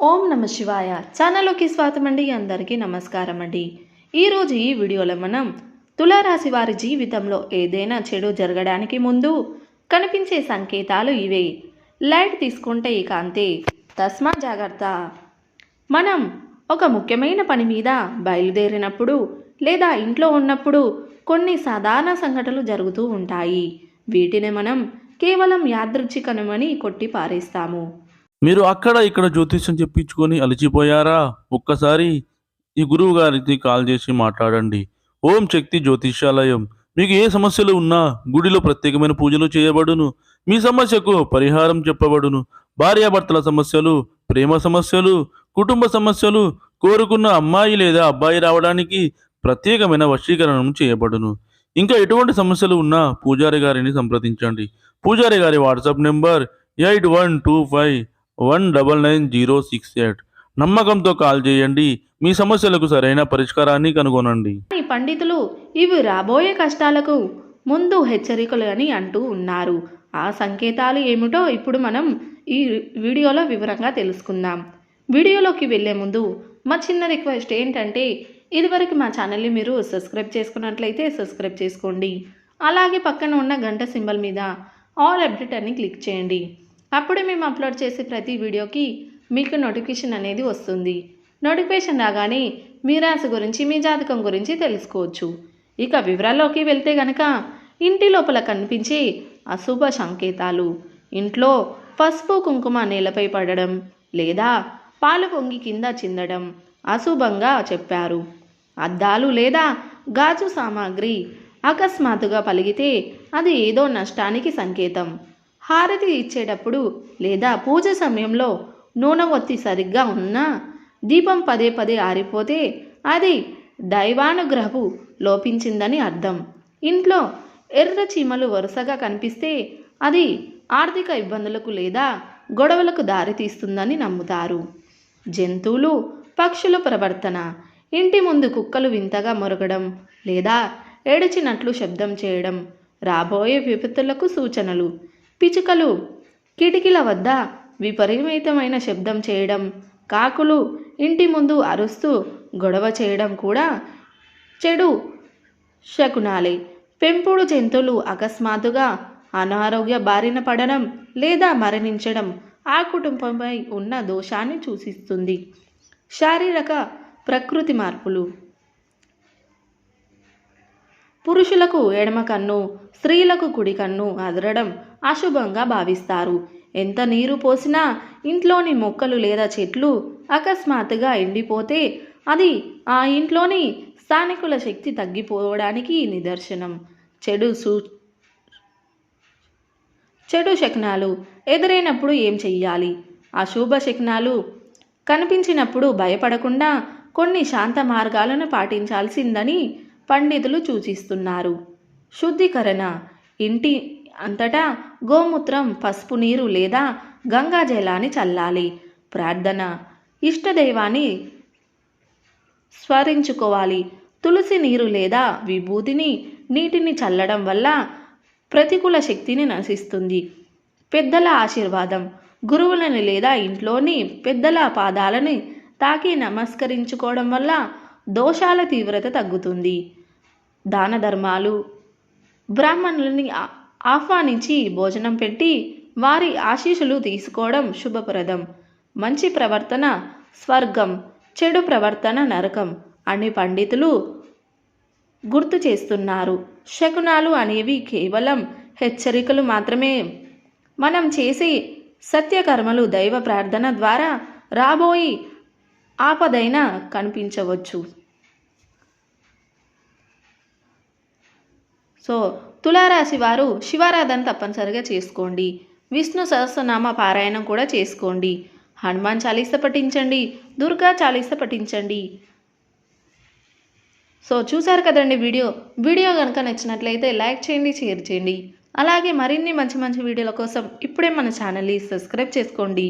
ఓం నమ శివాయ. ఛానల్లోకి స్వాగతం అండి అందరికీ నమస్కారం అండి ఈరోజు ఈ వీడియోలో మనం తులారాశి వారి జీవితంలో ఏదైనా చెడు జరగడానికి ముందు కనిపించే సంకేతాలు ఇవే. లైట్ తీసుకుంటే ఇక అంతే. తస్మా జాగ్రత్త. మనం ఒక ముఖ్యమైన పని మీద బయలుదేరినప్పుడు లేదా ఇంట్లో ఉన్నప్పుడు కొన్ని సాధారణ సంఘటనలు జరుగుతూ ఉంటాయి. వీటిని మనం కేవలం యాదృచ్ఛికనమని కొట్టి పారేస్తాము మీరు అక్కడ ఇక్కడ జ్యోతిష్యం చెప్పించుకొని అలిచిపోయారా? ఒక్కసారి ఈ గురువు గారికి కాల్ చేసి మాట్లాడండి. ఓం శక్తి జ్యోతిష్యాలయం. మీకు ఏ సమస్యలు ఉన్నా గుడిలో ప్రత్యేకమైన పూజలు చేయబడును. మీ సమస్యకు పరిహారం చెప్పబడును. భార్యాభర్తల సమస్యలు ప్రేమ సమస్యలు కుటుంబ సమస్యలు కోరుకున్న అమ్మాయి లేదా అబ్బాయి రావడానికి ప్రత్యేకమైన వశీకరణం చేయబడును. ఇంకా ఎటువంటి సమస్యలు ఉన్నా పూజారి గారిని సంప్రదించండి. పూజారి గారి WhatsApp number eight one two five one double nine zero six eight. నమ్మకంతో కాల్ చేయండి. మీ సమస్యలకు సరైన పరిష్కారాన్ని కనుగొనండి. కానీ పండితులు ఇవి రాబోయే కష్టాలకు ముందు హెచ్చరికలు అని అంటూ ఉన్నారు. ఆ సంకేతాలు ఏమిటో ఇప్పుడు మనం ఈ వీడియోలో వివరంగా తెలుసుకుందాం. వీడియోలోకి వెళ్ళే ముందు మా చిన్న రిక్వెస్ట్ ఏంటంటే ఇదివరకు మా ఛానల్ని మీరు సబ్స్క్రైబ్ చేసుకున్నట్లయితే సబ్స్క్రైబ్ చేసుకోండి. అలాగే పక్కన ఉన్న గంట సింబల్ మీద ఆల్ అప్డేట్ అని క్లిక్ చేయండి. అప్పుడే మేము అప్లోడ్ చేసే ప్రతి వీడియోకి మీకు నోటిఫికేషన్ అనేది వస్తుంది. నోటిఫికేషన్ రాగానే మీ రాశి గురించి మీ జాతకం గురించి తెలుసుకోవచ్చు. ఇక వివరాల్లోకి వెళ్తే గనక ఇంటి లోపల కనిపించే అశుభ సంకేతాలు. ఇంట్లో పసుపు కుంకుమ నేలపై పడడం లేదా పాలు పొంగి కింద చిందడం అశుభంగా చెప్పారు. అద్దాలు లేదా గాజు సామాగ్రి అకస్మాత్తుగా పలిగితే అది ఏదో నష్టానికి సంకేతం. హారతి ఇచ్చేటప్పుడు లేదా పూజ సమయంలో నూనె ఒత్తి సరిగ్గా ఉన్నా దీపం పదే పదే ఆరిపోతే అది దైవానుగ్రహపు లోపించిందని అర్థం. ఇంట్లో ఎర్ర చీమలు వరుసగా కనిపిస్తే అది ఆర్థిక ఇబ్బందులకు లేదా గొడవలకు దారితీస్తుందని నమ్ముతారు. జంతువులు పక్షుల ప్రవర్తన ఇంటి ముందు కుక్కలు వింతగా మొరగడం లేదా ఏడిచినట్లు శబ్దం చేయడం రాబోయే విపత్తులకు సూచనలు. పిచుకలు. కిటికీల వద్ద విపరీతమైన శబ్దం చేయడం కాకులు ఇంటి ముందు అరుస్తూ గొడవ చేయడం కూడా చెడు శకునాలే. పెంపుడు జంతువులు అకస్మాత్తుగా అనారోగ్య బారిన పడడం లేదా మరణించడం ఆ కుటుంబంపై ఉన్న దోషాన్ని సూచిస్తుంది. శారీరక ప్రకృతి మార్పులు. పురుషులకు ఎడమ కన్ను స్త్రీలకు కుడి కన్ను అదరడం అశుభంగా భావిస్తారు. ఎంత నీరు పోసినా ఇంట్లోని మొక్కలు లేదా చెట్లు అకస్మాత్తుగా ఎండిపోతే అది ఆ ఇంట్లోని స్థానికుల శక్తి తగ్గిపోవడానికి నిదర్శనం. చెడు సూ చెడు శకునాలు ఎదురైనప్పుడు ఏం చెయ్యాలి? అశుభ శకునాలు కనిపించినప్పుడు భయపడకుండా కొన్ని శాంత మార్గాలను పాటించాల్సిందని పండితులు సూచిస్తున్నారు. శుద్ధీకరణ ఇంటి అంతటా గోమూత్రం పసుపు నీరు లేదా గంగా జలాన్ని చల్లాలి. ప్రార్థన. ఇష్టదైవాన్ని స్మరించుకోవాలి తులసి నీరు లేదా విభూతిని నీటిని చల్లడం వల్ల ప్రతికూల శక్తిని నశిస్తుంది. పెద్దల ఆశీర్వాదం. గురువులని లేదా ఇంట్లోని పెద్దల పాదాలని తాకి నమస్కరించుకోవడం వల్ల దోషాల తీవ్రత తగ్గుతుంది. దాన ధర్మాలు. బ్రాహ్మణులని ఆహ్వానించి భోజనం పెట్టి వారి ఆశీస్సులు తీసుకోవడం శుభప్రదం. మంచి ప్రవర్తన స్వర్గం చెడు ప్రవర్తన నరకం అని పండితులు గుర్తు చేస్తున్నారు. శకునాలు అనేవి కేవలం హెచ్చరికలు మాత్రమే. మనం చేసే సత్యకర్మలు దైవ ప్రార్థన ద్వారా రాబోయి ఆపదైనా కనిపించవచ్చు. సో తులారాశి వారు శివారాధన తప్పనిసరిగా చేసుకోండి. విష్ణు సహస్రనామ పారాయణం కూడా చేసుకోండి. హనుమాన్ చాలీస పఠించండి. దుర్గా చాలీస పఠించండి. సో చూసారు కదండి వీడియో? వీడియో కనుక నచ్చినట్లయితే లైక్ చేయండి షేర్ చేయండి. అలాగే మరిన్ని మంచి మంచి వీడియోల కోసం ఇప్పుడే మన ఛానల్ని సబ్స్క్రైబ్ చేసుకోండి.